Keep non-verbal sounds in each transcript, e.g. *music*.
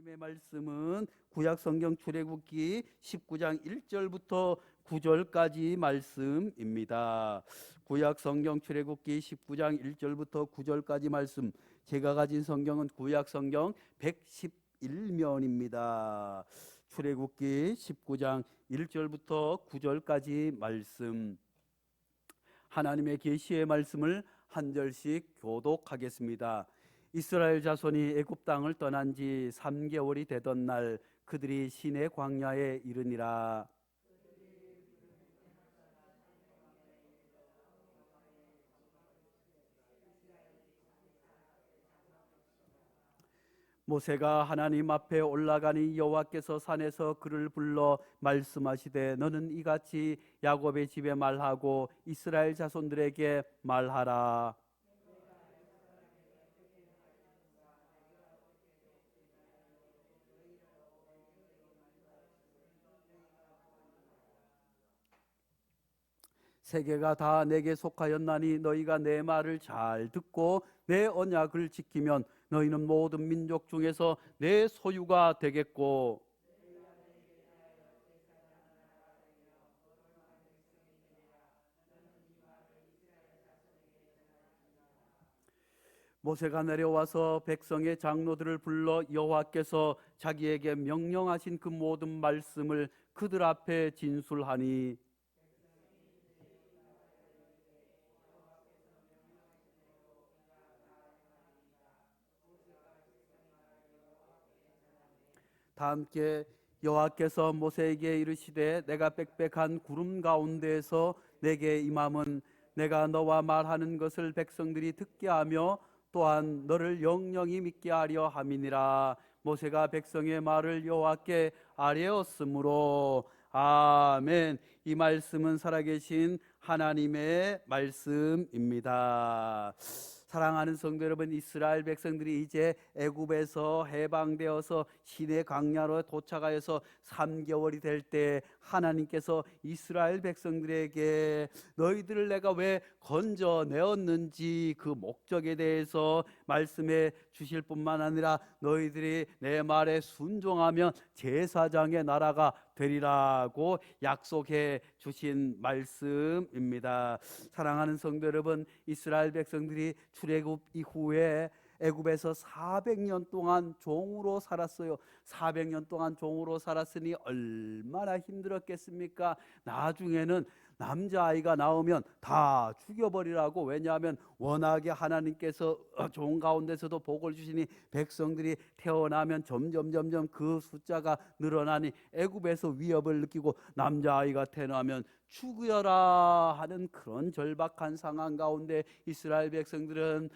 하나님의 말씀은 구약 성경 출애굽기 19장 1절부터 9절까지 말씀입니다. 구약 성경 출애굽기 19장 1절부터 9절까지 말씀. 제가 가진 성경은 구약 성경 111면입니다. 출애굽기 19장 1절부터 9절까지 말씀. 하나님의 계시의 말씀을 한 절씩 교독하겠습니다. 이스라엘 자손이 애굽 땅을 떠난 지 3개월이 되던 날 그들이 시내 광야에 이르니라. 모세가 하나님 앞에 올라가니 여호와께서 산에서 그를 불러 말씀하시되 너는 이같이 야곱의 집에 말하고 이스라엘 자손들에게 말하라 세계가 다 내게 속하였나니 너희가 내 말을 잘 듣고 내 언약을 지키면 너희는 모든 민족 중에서 내 소유가 되겠고. 모세가 내려와서 백성의 장로들을 불러 여호와께서 자기에게 명령하신 그 모든 말씀을 그들 앞에 진술하니 다 함께 여호와께서 모세에게 이르시되 내가 빽빽한 구름 가운데에서 내게 임함은 내가 너와 말하는 것을 백성들이 듣게 하며 또한 너를 영영히 믿게 하려 함이니라. 모세가 백성의 말을 여호와께 아뢰었으므로. 아멘. 이 말씀은 살아계신 하나님의 말씀입니다. 사랑하는 성도 여러분, 이스라엘 백성들이 이제 애굽에서 해방되어서 시내 광야로 도착하여서 3개월이 될 때 하나님께서 이스라엘 백성들에게 너희들을 내가 왜 건져 내었는지 그 목적에 대해서 말씀해 주실 뿐만 아니라 너희들이 내 말에 순종하면 제사장의 나라가 되리라고 약속해 주신 말씀입니다. 사랑하는 성도 여러분, 이스라엘 백성들이 출애굽 이후에 애굽에서 400년 동안 종으로 살았어요. 400년 동안 종으로 살았으니 얼마나 힘들었겠습니까? 나중에는 남자아이가 나오면 다 죽여버리라고. 왜냐하면 워낙에 하나님께서 *clears throat* 종 가운데서도 복을 주시니 백성들이 태어나면 점점 점점 그 숫자가 늘어나니 애굽에서 위협을 느끼고 남자아이가 태어나면 죽여라 하는 그런 절박한 상황 가운데 이스라엘 백성들은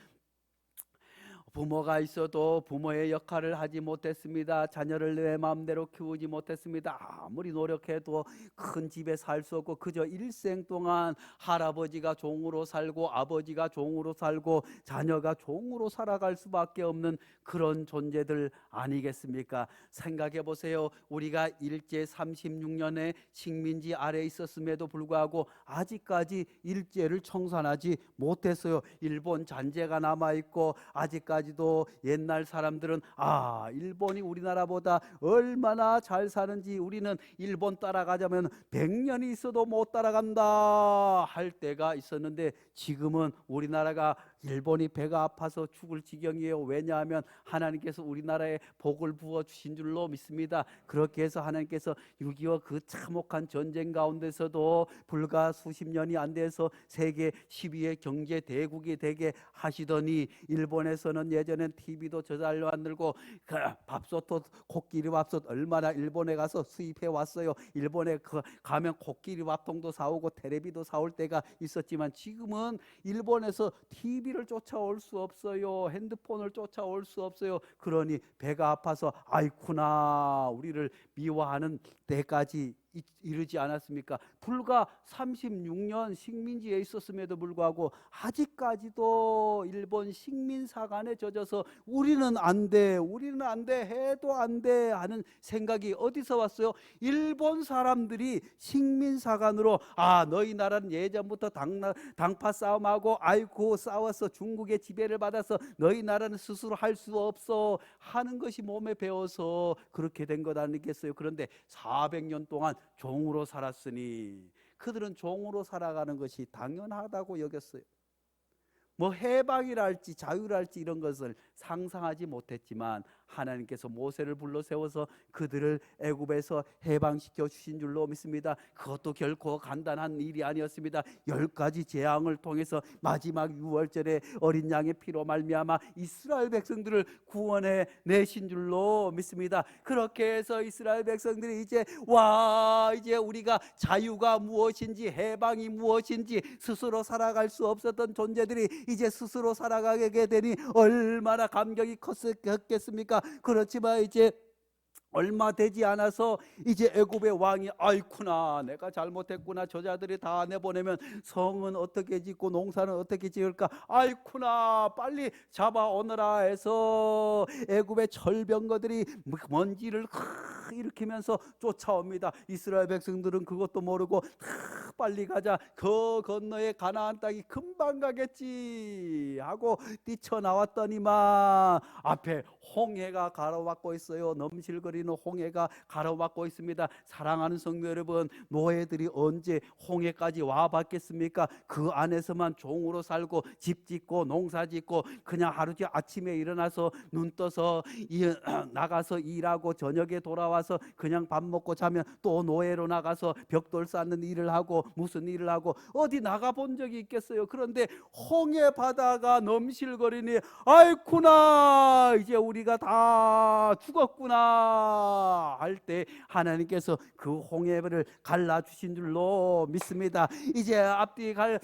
부모가 있어도 부모의 역할을 하지 못했습니다. 자녀를 내 마음대로 키우지 못했습니다. 아무리 노력해도 큰 집에 살 수 없고 그저 일생 동안 할아버지가 종으로 살고 아버지가 종으로 살고 자녀가 종으로 살아갈 수밖에 없는 그런 존재들 아니겠습니까? 생각해 보세요. 우리가 일제 36년의 식민지 아래 있었음에도 불구하고 아직까지 일제를 청산하지 못했어요. 일본 잔재가 남아 있고 아직까지 도 옛날 사람들은 아, 일본이 우리나라보다 얼마나 잘 사는지 우리는 일본 따라가자면 100년이 있어도 못 따라간다 할 때가 있었는데 지금은 우리나라가 일본이 배가 아파서 죽을 지경이에요. 왜냐하면 하나님께서 우리나라에 복을 부어 주신 줄로 믿습니다. 그렇게 해서 하나님께서 6.25 그 참혹한 전쟁 가운데서도 불과 수십 년이 안 돼서 세계 10위의 경제 대국이 되게 하시더니 일본에서는 예전엔 TV도 저잘로 만들고 그 밥솥도 코끼리 밥솥 얼마나 일본에 가서 수입해 왔어요. 일본에 그 가면 코끼리 밥통도 사오고 테레비도 사올 때가 있었지만 지금은 일본에서 TV 를 쫓아올 수 없어요. 핸드폰을 쫓아올 수 없어요. 그러니 배가 아파서 아이쿠나 우리를 미워하는 때까지 이- 이르지 않았습니까? 불과 36년 식민지에 있었음에도 불구하고 아직까지도 일본 식민 사관에 젖어서 우리는 안 돼, 우리는 안 돼, 해도 안 돼 하는 생각이 어디서 왔어요? 일본 사람들이 식민 사관으로 아 너희 나라는 예전부터 당, 당파 싸움하고 아이고 싸워서 중국의 지배를 받아서 너희 나라는 스스로 할 수 없어 하는 것이 몸에 배어서 그렇게 된 것 아니겠어요? 그런데 400년 동안 종으로 살았으니 그들은 종으로 살아가는 것이 당연하다고 여겼어요. 뭐 해방이랄지 자유랄지 이런 것을 상상하지 못했지만 하나님께서 모세를 불러 세워서 그들을 애굽에서 해방시켜 주신 줄로 믿습니다. 그것도 결코 간단한 일이 아니었습니다. 열 가지 재앙을 통해서 마지막 유월절에 어린 양의 피로 말미암아 이스라엘 백성들을 구원해 내신 줄로 믿습니다. 그렇게 해서 이스라엘 백성들이 이제 와 이제 우리가 자유가 무엇인지 해방이 무엇인지 스스로 살아갈 수 없었던 존재들이 이제 스스로 살아가게 되니 얼마나 감격이 컸겠습니까? 그렇지만 이제 얼마 되지 않아서 이제 애굽의 왕이 아이쿠나 내가 잘못했구나 저자들이 다 내보내면 성은 어떻게 짓고 농사는 어떻게 지을까? 아이쿠나 빨리 잡아오너라 해서 애굽의 철병거들이 먼지를 크 일으키면서 쫓아옵니다. 이스라엘 백성들은 그것도 모르고 크 빨리 가자. 그 건너에 가나안 땅이 금방 가겠지. 하고 뛰쳐나왔더니만 앞에 홍해가 가로막고 있어요. 넘실거리는 홍해가 가로막고 있습니다. 사랑하는 성도 여러분 노예들이 언제 홍해까지 와 봤겠습니까? 그 안에서만 종으로 살고 집 짓고 농사 짓고 그냥 하루 중 아침에 일어나서 눈 떠서 이, *clears throat* 나가서 일하고 저녁에 돌아와서 그냥 밥 먹고 자면 또 노예로 나가서 벽돌 쌓는 일을 하고 무슨 일을 하고 어디 나가 본 적이 있겠어요 그런데 홍해 바다가 넘실거리니 아이쿠나 이제 우리가 다 죽었구나 할 때 하나님께서 그 홍해를 갈라 주신 줄로 믿습니다. 이제 앞뒤 갈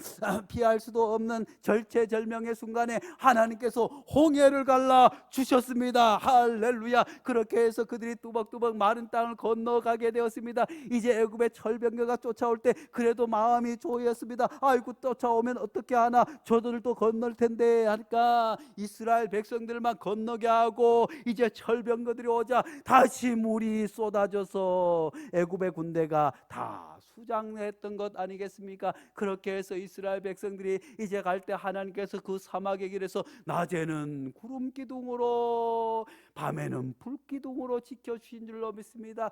피할 수도 없는 절체절명의 순간에 하나님께서 홍해를 갈라 주셨습니다. 할렐루야. 그렇게 해서 그들이 뚜벅뚜벅 마른 땅을 건너가게 되었습니다. 이제 애굽의 철병거가 쫓아올 때 그래 도 마음이 조였습니다. 아이고 쫓아오면 어떻게 하나 저들도 건널 텐데 하니까 이스라엘 백성들만 건너게 하고 이제 철병거들이 오자 다시 물이 쏟아져서 애굽의 군대가 다 수장했던 것 아니겠습니까? 그렇게 해서 이스라엘 백성들이 이제 갈 때 하나님께서 그 사막의 길에서 낮에는 구름 기둥으로 밤에는 불 기둥으로 지켜 주신 줄로 믿습니다.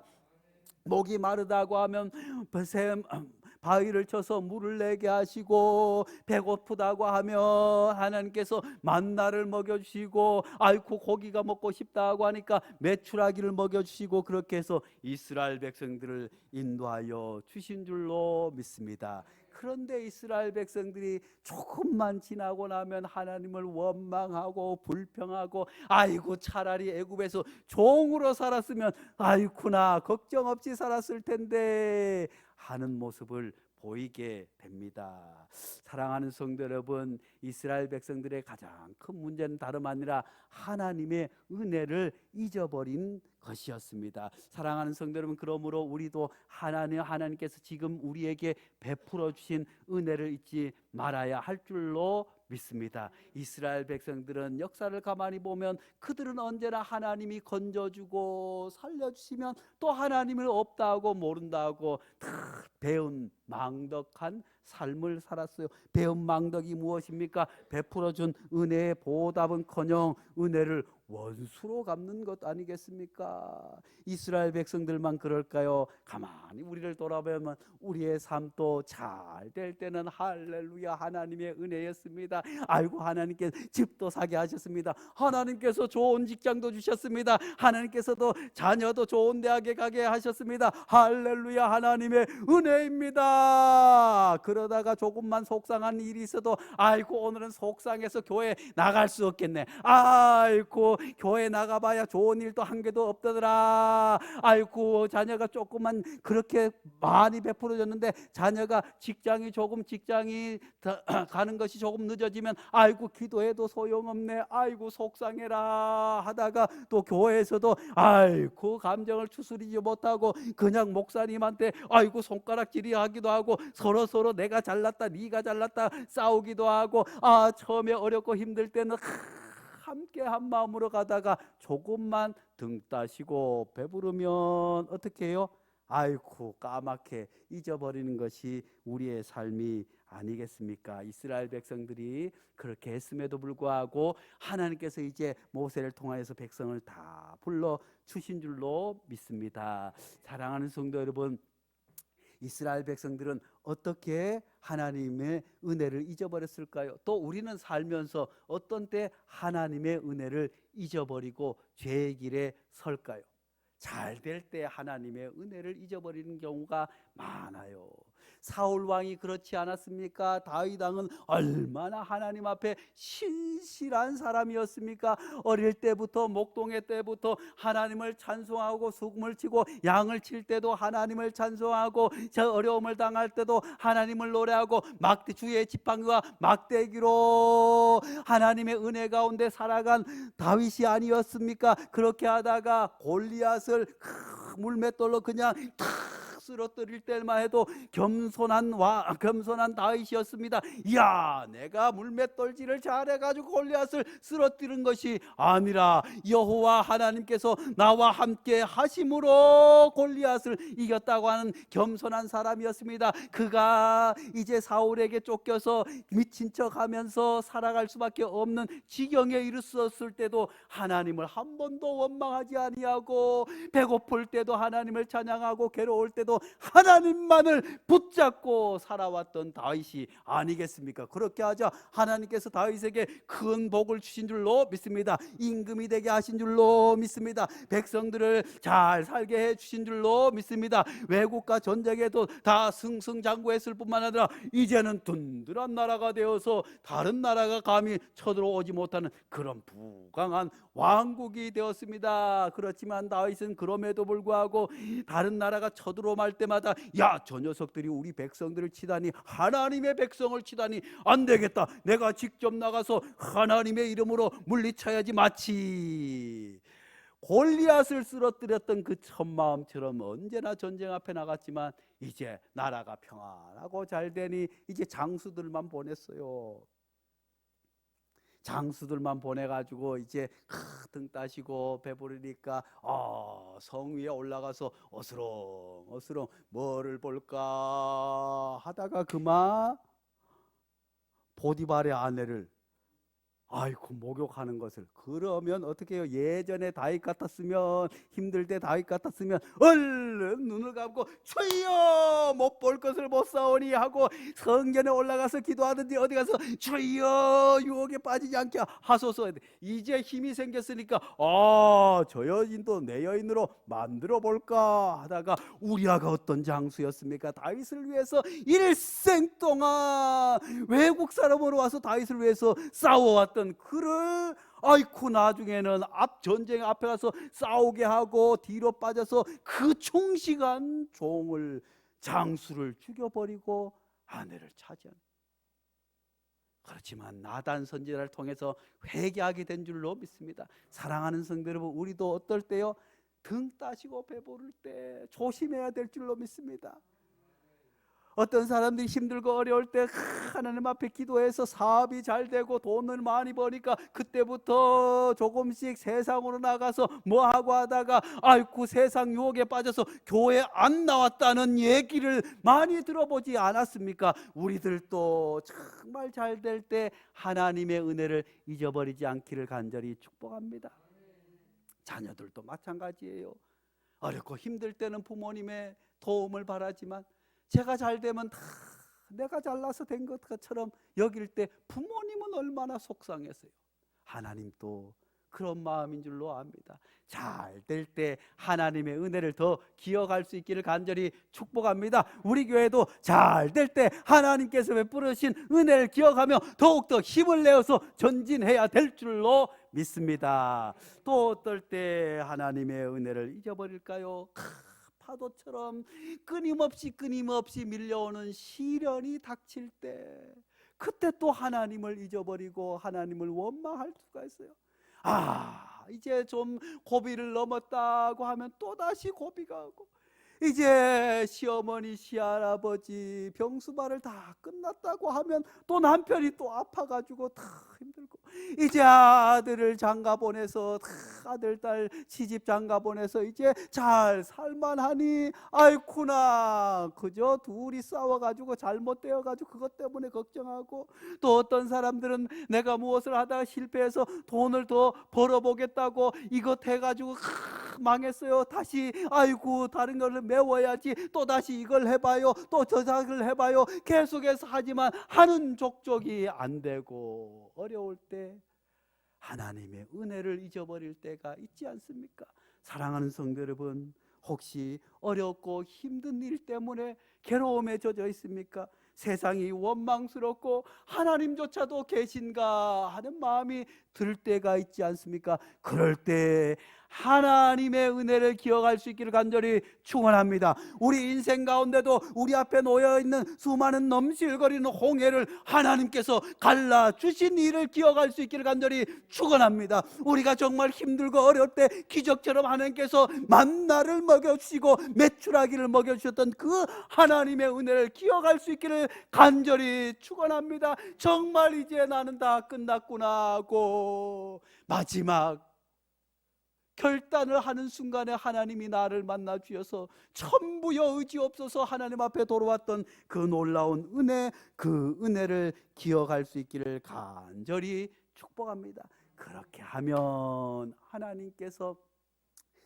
목이 마르다고 하면 샘 바위를 쳐서 물을 내게 하시고 배고프다고 하면 하나님께서 만나를 먹여주시고 아이고 고기가 먹고 싶다고 하니까 메추라기를 먹여주시고 그렇게 해서 이스라엘 백성들을 인도하여 주신 줄로 믿습니다. 그런데 이스라엘 백성들이 조금만 지나고 나면 하나님을 원망하고 불평하고 아이고 차라리 애굽에서 종으로 살았으면 아이쿠나 걱정 없이 살았을 텐데 하는 모습을 보이게 됩니다. 사랑하는 성도 여러분, 이스라엘 백성들의 가장 큰 문제는 다름 아니라 하나님의 은혜를 잊어버린 것이었습니다. 사랑하는 성도 여러분, 그러므로 우리도 하나님 하나님께서 지금 우리에게 베풀어 주신 은혜를 잊지 말아야 할 줄로 믿습니다. 이스라엘 백성들은 역사를 가만히 보면 그들은 언제나 하나님이 건져주고 살려주시면 또 하나님을 없다고 모른다고 다 배운 망덕한 삶을 살았어요. 배운 망덕이 무엇입니까? 베풀어준 은혜의 보답은커녕 은혜를 원수로 갚는 것 아니겠습니까? 이스라엘 백성들만 그럴까요? 가만히 우리를 돌아보면 우리의 삶도 잘 될 때는 할렐루야 하나님의 은혜였습니다. 아이고 하나님께 집도 사게 하셨습니다. 하나님께서 좋은 직장도 주셨습니다. 하나님께서도 자녀도 좋은 대학에 가게 하셨습니다. 할렐루야 하나님의 은혜입니다. 그러다가 조금만 속상한 일이 있어도 아이고 오늘은 속상해서 교회 나갈 수 없겠네. 아이고 교회 나가봐야 좋은 일도 한 개도 없더라. 아이고 자녀가 조금만 그렇게 많이 베풀어졌는데 자녀가 직장이 조금 직장이 더 *clears throat* 가는 것이 조금 늦어지면 아이고 기도해도 소용없네. 아이고 속상해라 하다가 또 교회에서도 아이고 감정을 추스리지 못하고 그냥 목사님한테 아이고 손가락질이 하기도 하고 서로 서로 내가 잘났다 네가 잘났다 싸우기도 하고 아 처음에 어렵고 힘들 때는 함께 한 마음으로 가다가 조금만 등 따시고 배부르면 어떻게 해요? 아이고 까맣게 잊어버리는 것이 우리의 삶이 아니겠습니까? 이스라엘 백성들이 그렇게 했음에도 불구하고 하나님께서 이제 모세를 통하여서 백성을 다 불러 주신 줄로 믿습니다. 사랑하는 성도 여러분, 이스라엘 백성들은 어떻게 하나님의 은혜를 잊어버렸을까요? 또 우리는 살면서 어떤 때 하나님의 은혜를 잊어버리고 죄의 길에 설까요? 잘 될 때 하나님의 은혜를 잊어버리는 경우가 많아요. 사울 왕이 그렇지 않았습니까? 다윗 왕은 얼마나 하나님 앞에 신실한 사람이었습니까? 어릴 때부터 목동의 때부터 하나님을 찬송하고 수금을 치고 양을 칠 때도 하나님을 찬송하고 저 어려움을 당할 때도 하나님을 노래하고 막대 주의 지팡이와 막대기로 하나님의 은혜 가운데 살아간 다윗이 아니었습니까? 그렇게 하다가 골리앗을 크, 물맷돌로 그냥 탁 쓰러뜨릴 때만 해도 겸손한 와 겸손한 다윗이었습니다. 야, 내가 물맷돌질을 잘해가지고 골리앗을 쓰러뜨린 것이 아니라 여호와 하나님께서 나와 함께 하심으로 골리앗을 이겼다고 하는 겸손한 사람이었습니다. 그가 이제 사울에게 쫓겨서 미친 척하면서 살아갈 수밖에 없는 지경에 이르렀을 때도 하나님을 한 번도 원망하지 아니하고 배고플 때도 하나님을 찬양하고 괴로울 때도 하나님만을 붙잡고 살아왔던 다윗이 아니겠습니까? 그렇게 하자 하나님께서 다윗에게 큰 복을 주신 줄로 믿습니다. 임금이 되게 하신 줄로 믿습니다. 백성들을 잘 살게 해 주신 줄로 믿습니다. 외국과 전쟁에도 다 승승장구했을 뿐만 아니라 이제는 든든한 나라가 되어서 다른 나라가 감히 쳐들어오지 못하는 그런 부강한 왕국이 되었습니다. 그렇지만 다윗은 그럼에도 불구하고 다른 나라가 쳐들어 올 때마다 야 저 녀석들이 우리 백성들을 치다니 하나님의 백성을 치다니 안 되겠다. 내가 직접 나가서 하나님의 이름으로 물리쳐야지 마치 골리앗을 쓰러뜨렸던 그 첫 마음처럼 언제나 전쟁 앞에 나갔지만 이제 나라가 평안하고 잘 되니 이제 장수들만 보냈어요. 장수들만 보내가지고 이제 등 따시고 배부르니까 아, 성 위에 올라가서 어스렁 어스렁 뭐를 볼까 하다가 그만 보디발의 아내를 아이고 목욕하는 것을. 그러면 어떻게 해요? 예전에 다윗 같았으면 힘들 때 다윗 같았으면 얼른 눈을 감고 주여! 못 볼 것을 못 사오니 하고 성전에 올라가서 기도하든지 어디 가서 주여! 유혹에 빠지지 않게 하소서. 이제 힘이 생겼으니까 아 저 여인도 내 여인으로 만들어 볼까 하다가 우리아가 어떤 장수였습니까? 다윗을 위해서 일생 동안 외국 사람으로 와서 다윗을 위해서 싸워왔던 그를 아이쿠 나중에는 앞 전쟁 앞에 가서 싸우게 하고 뒤로 빠져서 그 충식한 종을 장수를 죽여버리고 아내를 차지한 그렇지만 나단 선지자를 통해서 회개하게 된 줄로 믿습니다. 사랑하는 성도 여러분, 우리도 어떨 때요? 등 따시고 배부를 때 조심해야 될 줄로 믿습니다. 어떤 사람들이 힘들고 어려울 때 하나님 앞에 기도해서 사업이 잘 되고 돈을 많이 버니까 그때부터 조금씩 세상으로 나가서 뭐 하고 하다가 아이고 세상 유혹에 빠져서 교회 안 나왔다는 얘기를 많이 들어보지 않았습니까? 우리들도 정말 잘 될 때 하나님의 은혜를 잊어버리지 않기를 간절히 축복합니다. 자녀들도 마찬가지예요. 어렵고 힘들 때는 부모님의 도움을 바라지만 제가 잘 되면 다 내가 잘나서 된 것처럼 여길 때 부모님은 얼마나 속상했어요. 하나님도 그런 마음인 줄로 압니다. 잘 될 때 하나님의 은혜를 더 기억할 수 있기를 간절히 축복합니다. 우리 교회도 잘 될 때 하나님께서 베풀으신 은혜를 기억하며 더욱더 힘을 내어서 전진해야 될 줄로 믿습니다. 또 어떨 때 하나님의 은혜를 잊어버릴까요? 크, 파도처럼 끊임없이 끊임없이 밀려오는 시련이 닥칠 때 그때 또 하나님을 잊어버리고 하나님을 원망할 수가 있어요. 아, 이제 좀 고비를 넘었다고 하면 또 다시 고비가 오고 이제 시어머니, 시할아버지 병수발을 다 끝났다고 하면 또 남편이 또 아파가지고 다 힘들고. 이제 아들을 장가 보내서 다 아들 딸 시집 장가 보내서 이제 잘 살만하니? 아이쿠나. 그저 둘이 싸워가지고 잘못되어가지고 그것 때문에 걱정하고 또 어떤 사람들은 내가 무엇을 하다가 실패해서 돈을 더 벌어보겠다고 이것 해가지고 크, 망했어요. 다시 아이고 다른 거를 메워야지. 또 다시 이걸 해봐요. 또 저작을 해봐요. 계속해서 하지만 하는 족족이 안 되고 어려울 때 하나님의 은혜를 잊어버릴 때가 있지 않습니까? 사랑하는 성도 여러분, 혹시 어렵고 힘든 일 때문에 괴로움에 젖어 있습니까? 세상이 원망스럽고 하나님조차도 계신가 하는 마음이 들 때가 있지 않습니까? 그럴 때 하나님의 은혜를 기억할 수 있기를 간절히 축원합니다. 우리 인생 가운데도 우리 앞에 놓여 있는 수많은 넘실거리는 홍해를 하나님께서 갈라 주신 일을 기억할 수 있기를 간절히 축원합니다. 우리가 정말 힘들고 어려울 때 기적처럼 하나님께서 만나를 먹여 주시고 메추라기를 먹여 주셨던 그 하나님의 은혜를 기억할 수 있기를 간절히 축원합니다. 정말 이제 나는 다 끝났구나 하고 마지막 결단을 하는 순간에 하나님이 나를 만나 주셔서 천부여 의지 없어서 하나님 앞에 돌아왔던 그 놀라운 은혜, 그 은혜를 기억할 수 있기를 간절히 축복합니다. 그렇게 하면 하나님께서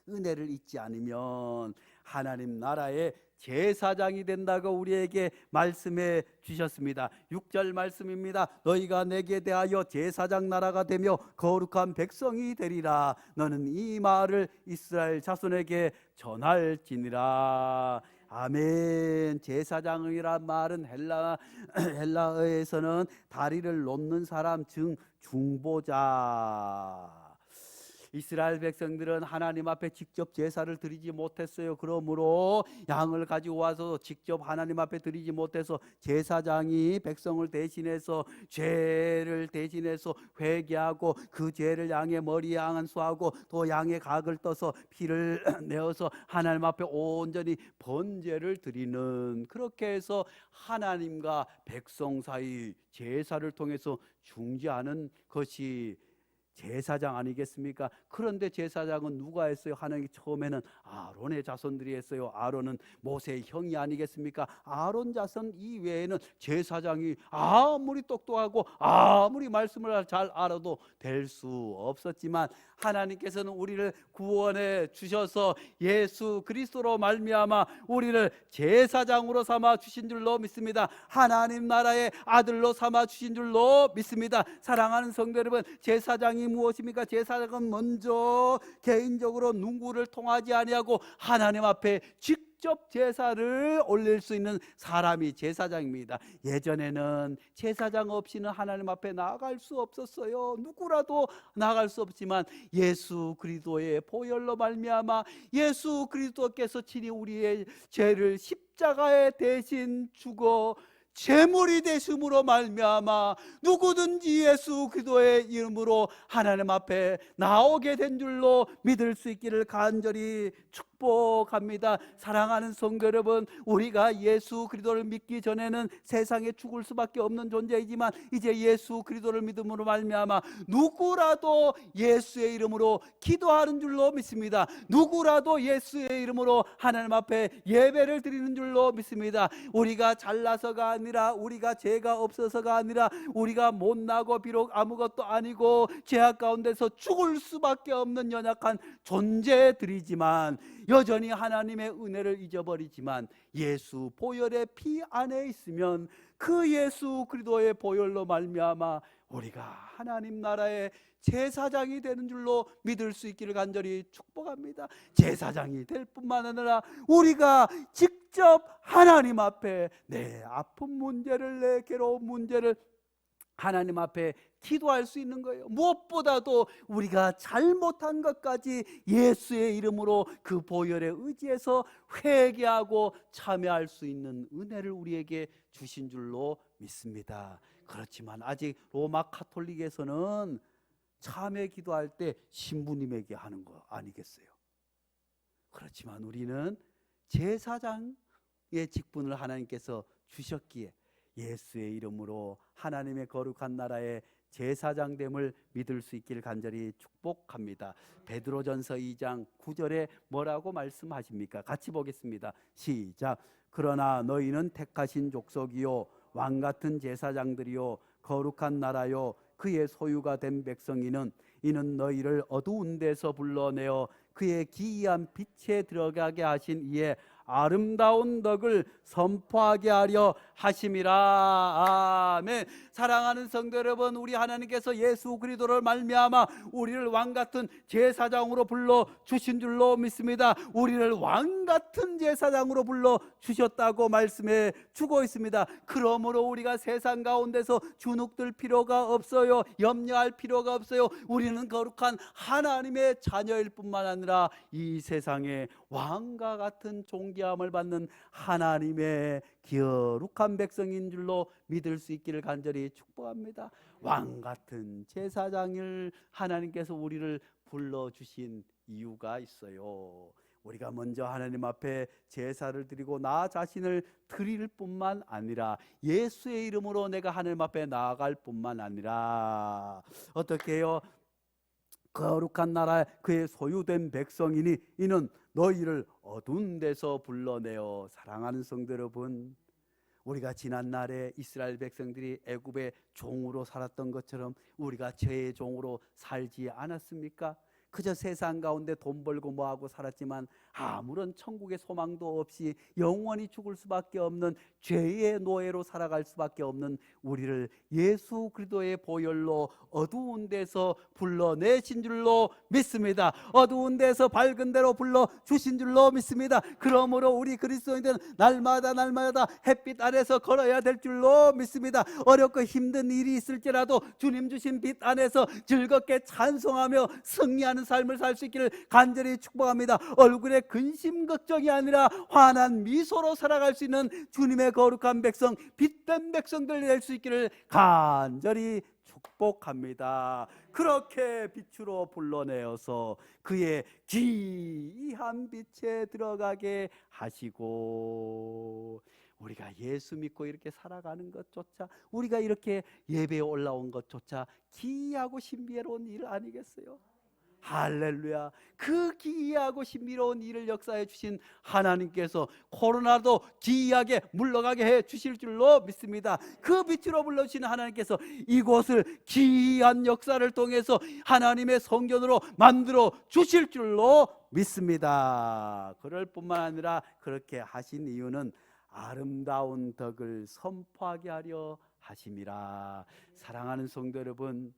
은혜를 잊지 않으면 하나님 나라의 제사장이 된다고 우리에게 말씀해 주셨습니다. 6절 말씀입니다. 너희가 내게 대하여 제사장 나라가 되며 거룩한 백성이 되리라. 너는 이 말을 이스라엘 자손에게 전할지니라. 아멘. 제사장이란 말은 헬라 *clears throat* 헬라어에서는 다리를 놓는 사람 즉 중보자. 이스라엘 백성들은 하나님 앞에 직접 제사를 드리지 못했어요. 그러므로 양을 가지고 와서 직접 하나님 앞에 드리지 못해서 제사장이 백성을 대신해서 죄를 대신해서 회개하고 그 죄를 양의 머리에 안수하고 또 양의 각을 떠서 피를 *clears throat* 내어서 하나님 앞에 온전히 번제를 드리는 그렇게 해서 하나님과 백성 사이 제사를 통해서 중지하는 것이 제사장 아니겠습니까? 그런데 제사장은 누가 했어요? 하나님이 처음에는 아론의 자손들이 했어요. 아론은 모세의 형이 아니겠습니까? 아론 자손 이외에는 제사장이 아무리 똑똑하고 아무리 말씀을 잘 알아도 될 수 없었지만 하나님께서는 우리를 구원해 주셔서 예수 그리스도로 말미암아 우리를 제사장으로 삼아 주신 줄로 믿습니다. 하나님 나라의 아들로 삼아 주신 줄로 믿습니다. 사랑하는 성도 여러분, 제사장이 무엇입니까? 제사장은 먼저 개인적으로 누구를 통하지 아니하고 하나님 앞에 직 접 제사를 올릴 수 있는 사람이 제사장입니다. 예전에는 제사장 없이는 하나님 앞에 나아갈 수 없었어요. 누구라도 나아갈 수 없지만 예수 그리스도의 보혈로 말미암아 예수 그리스도께서 친히 우리의 죄를 십자가에 대신 죽어 제물이 되심으로 말미암아 누구든지 예수 그리스도의 이름으로 하나님 앞에 나오게 된 줄로 믿을 수 있기를 간절히 축복합니다. 사랑하는 성도 여러분, 우리가 예수 그리스도를 믿기 전에는 세상에 죽을 수밖에 없는 존재이지만 이제 예수 그리스도를 믿음으로 말미암아 누구라도 예수의 이름으로 기도하는 줄로 믿습니다. 누구라도 예수의 이름으로 하나님 앞에 예배를 드리는 줄로 믿습니다. 우리가 잘나서가 아니라 우리가 죄가 없어서가 아니라 우리가 못나고 비록 아무것도 아니고 죄악 가운데서 죽을 수밖에 없는 연약한 존재들이지만 여전히 하나님의 은혜를 잊어버리지만 예수 보혈의 피 안에 있으면 그 예수 그리스도의 보혈로 말미암아 우리가 하나님 나라의 제사장이 되는 줄로 믿을 수 있기를 간절히 축복합니다. 제사장이 될 뿐만 아니라 우리가 직접 하나님 앞에 내 아픈 문제를 내 괴로운 문제를 하나님 앞에 기도할 수 있는 거예요. 무엇보다도 우리가 잘못한 것까지 예수의 이름으로 그 보혈에 의지해서 회개하고 참여할 수 있는 은혜를 우리에게 주신 줄로 믿습니다. 그렇지만 아직 로마 카톨릭에서는 참회 기도할 때 신부님에게 하는 거 아니겠어요? 그렇지만 우리는 제사장의 직분을 하나님께서 주셨기에 예수의 이름으로 하나님의 거룩한 나라의 제사장됨을 믿을 수 있기를 간절히 축복합니다. 베드로전서 2장 9절에 뭐라고 말씀하십니까? 같이 보겠습니다. 시작. 그러나 너희는 택하신 족속이요 왕 같은 제사장들이요 거룩한 나라요 그의 소유가 된 백성이는 이는 너희를 어두운 데서 불러내어 그의 기이한 빛에 들어가게 하신 이에 아름다운 덕을 선포하게 하려 하심이라. 아멘. 사랑하는 성도 여러분 우리 하나님께서 예수 그리스도를 말미암아 우리를 왕 같은 제사장으로 불러 주신 줄로 믿습니다. 우리를 왕 같은 제사장으로 불러 주셨다고 말씀해 주고 있습니다. 그러므로 우리가 세상 가운데서 주눅들 필요가 없어요. 염려할 필요가 없어요. 우리는 거룩한 하나님의 자녀일 뿐만 아니라 이 세상에 왕과 같은 존귀함을 받는 하나님의 거룩한 백성인 줄로 믿을 수 있기를 간절히 축복합니다. 왕 같은 제사장을 하나님께서 우리를 불러 주신 이유가 있어요. 우리가 먼저 하나님 앞에 제사를 드리고 나 자신을 드릴 뿐만 아니라 예수의 이름으로 내가 하나님 앞에 나아갈 뿐만 아니라 어떻게 해요? 거룩한 나라 그의 소유된 백성이니 이는 너희를 어두운 데서 불러내어 사랑하는 성도 여러분 우리가 지난 날에 이스라엘 백성들이 애굽의 종으로 살았던 것처럼 우리가 죄의 종으로 살지 않았습니까? 그저 세상 가운데 돈 벌고 뭐하고 살았지만 아무런 천국의 소망도 없이 영원히 죽을 수밖에 없는 죄의 노예로 살아갈 수밖에 없는 우리를 예수 그리스도의 보혈로 어두운 데서 불러내신 줄로 믿습니다. 어두운 데서 밝은 데로 불러 주신 줄로 믿습니다. 그러므로 우리 그리스도인들은 날마다 날마다 햇빛 아래서 걸어야 될 줄로 믿습니다. 어렵고 힘든 일이 있을지라도 주님 주신 빛 안에서 즐겁게 찬송하며 승리하 는 삶을 살 수 있기를 간절히 축복합니다. 얼굴에 근심 걱정이 아니라 환한 미소로 살아갈 수 있는 주님의 거룩한 백성, 빛된 백성들 될 수 있기를 간절히 축복합니다. 그렇게 빛으로 불러내어서 그의 귀한 빛에 들어가게 하시고 우리가 예수 믿고 이렇게 살아가는 것조차 우리가 이렇게 예배에 올라온 것조차 기이하고 신비로운 일 아니겠어요? 할렐루야. 그 기이하고 신비로운 일을 역사해 주신 하나님께서 코로나도 기이하게 물러가게 해 주실 줄로 믿습니다. 그 빛으로 불러주신 하나님께서 이곳을 기이한 역사를 통해서 하나님의 성전으로 만들어 주실 줄로 믿습니다. 그럴 뿐만 아니라 그렇게 하신 이유는 아름다운 덕을 선포하게 하려 하심이라. 사랑하는 성도 여러분,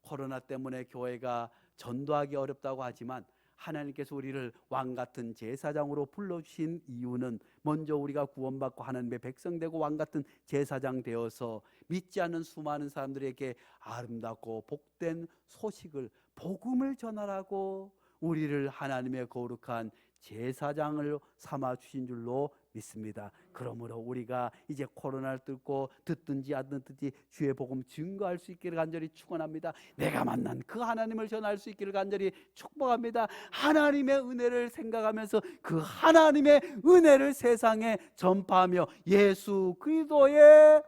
코로나 때문에 교회가 전도하기 어렵다고 하지만 하나님께서 우리를 왕 같은 제사장으로 불러 주신 이유는 먼저 우리가 구원받고 하나님의 백성 되고 왕 같은 제사장 되어서 믿지 않는 수많은 사람들에게 아름답고 복된 소식을 복음을 전하라고 우리를 하나님의 거룩한 제사장을 삼아 주신 줄로 믿습니다. 그러므로 우리가 이제 코로나를 뚫고 듣든지 안 듣든지 주의 복음 증거할 수 있기를 간절히 축원합니다. 내가 만난 그 하나님을 전할 수 있기를 간절히 축복합니다. 하나님의 은혜를 생각하면서 그 하나님의 은혜를 세상에 전파하며 예수 그리스도의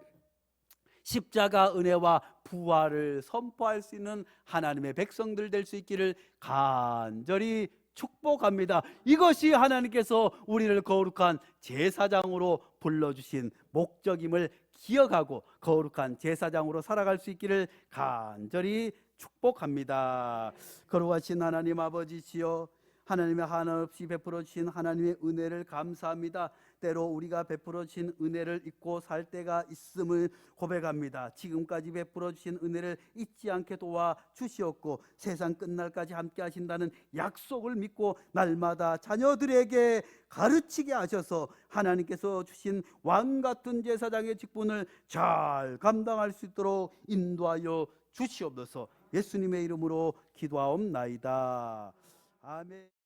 십자가 은혜와 부활을 선포할 수 있는 하나님의 백성들 될 수 있기를 간절히 축복합니다. 이것이 하나님께서 우리를 거룩한 제사장으로 불러주신 목적임을 기억하고 거룩한 제사장으로 살아갈 수 있기를 간절히 축복합니다. 거룩하신 하나님 아버지시여 하나님의 한없이 베풀어 주신 하나님의 은혜를 감사합니다. 때로 우리가 베풀어 주신 은혜를 잊고 살 때가 있음을 고백합니다. 지금까지 베풀어 주신 은혜를 잊지 않게 도와 주시었고 세상 끝날까지 함께 하신다는 약속을 믿고 날마다 자녀들에게 가르치게 하셔서 하나님께서 주신 왕 같은 제사장의 직분을 잘 감당할 수 있도록 인도하여 주시옵소서. 예수님의 이름으로 기도하옵나이다. 아멘.